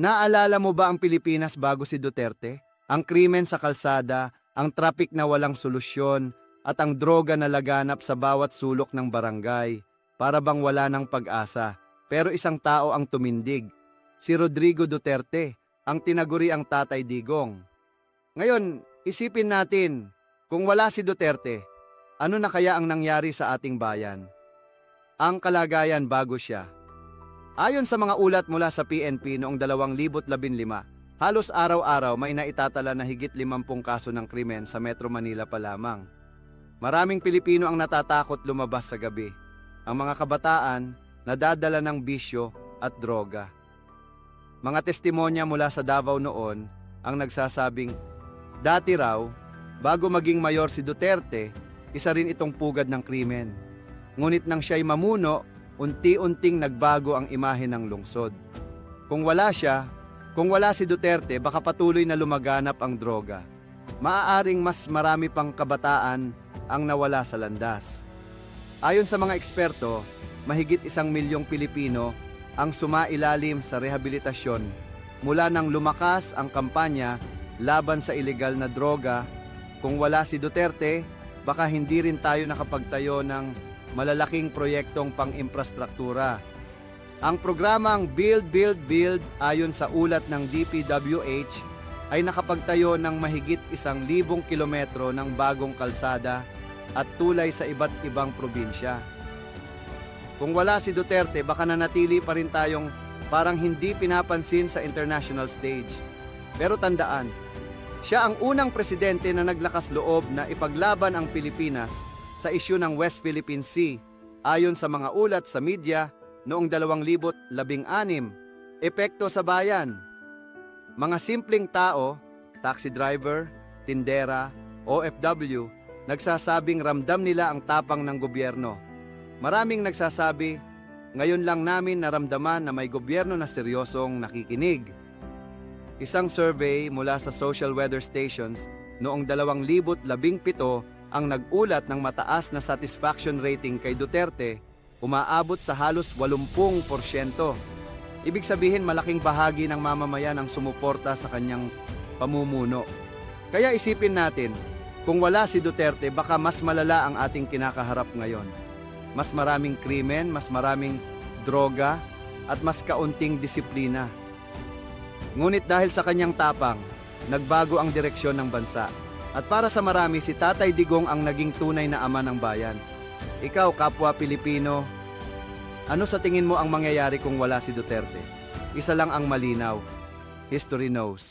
Naalala mo ba ang Pilipinas bago si Duterte? Ang krimen sa kalsada, ang traffic na walang solusyon, at ang droga na laganap sa bawat sulok ng barangay. Para bang wala ng pag-asa. Pero isang tao ang tumindig. Si Rodrigo Duterte, ang tinaguri ang tatay digong. Ngayon, isipin natin, kung wala si Duterte, ano na kaya ang nangyari sa ating bayan? Ang kalagayan bago siya. Ayon sa mga ulat mula sa PNP noong 2015, halos araw-araw may naitatala na higit 50 kaso ng krimen sa Metro Manila pa lamang. Maraming Pilipino ang natatakot lumabas sa gabi. Ang mga kabataan nadadala ng bisyo at droga. Mga testimonya mula sa Davao noon ang nagsasabing, dati raw, bago maging mayor si Duterte, isa rin itong pugad ng krimen. Ngunit nang siya'y mamuno, unti-unting nagbago ang imahe ng lungsod. Kung wala siya, kung wala si Duterte, baka patuloy na lumaganap ang droga. Maaaring mas marami pang kabataan ang nawala sa landas. Ayon sa mga eksperto, mahigit isang milyong Pilipino ang sumailalim sa rehabilitasyon mula nang lumakas ang kampanya laban sa ilegal na droga. Kung wala si Duterte, baka hindi rin tayo nakapagtayo ng malalaking proyektong pang-infrastruktura. Ang programang Build, Build, Build ayon sa ulat ng DPWH ay nakapagtayo ng mahigit isang libong kilometro ng bagong kalsada at tulay sa iba't ibang probinsya. Kung wala si Duterte, baka nanatili pa rin tayong parang hindi pinapansin sa international stage. Pero tandaan, siya ang unang presidente na naglakas loob na ipaglaban ang Pilipinas sa isyu ng West Philippine Sea ayon sa mga ulat sa media noong 2016. Epekto sa bayan. Mga simpleng tao, taxi driver, tindera, OFW, nagsasabing ramdam nila ang tapang ng gobyerno. Maraming nagsasabi, ngayon lang namin naramdaman na may gobyerno na seryosong nakikinig. Isang survey mula sa social weather stations noong 2017 ang nag-ulat ng mataas na satisfaction rating kay Duterte, umaabot sa halos 80%. Ibig sabihin malaking bahagi ng mamamayan ang sumuporta sa kanyang pamumuno. Kaya isipin natin, kung wala si Duterte baka mas malala ang ating kinakaharap ngayon. Mas maraming krimen, mas maraming droga, at mas kaunting disiplina. Ngunit dahil sa kanyang tapang, nagbago ang direksyon ng bansa. At para sa marami, si Tatay Digong ang naging tunay na ama ng bayan. Ikaw, kapwa Pilipino, ano sa tingin mo ang mangyayari kung wala si Duterte? Isa lang ang malinaw. History knows.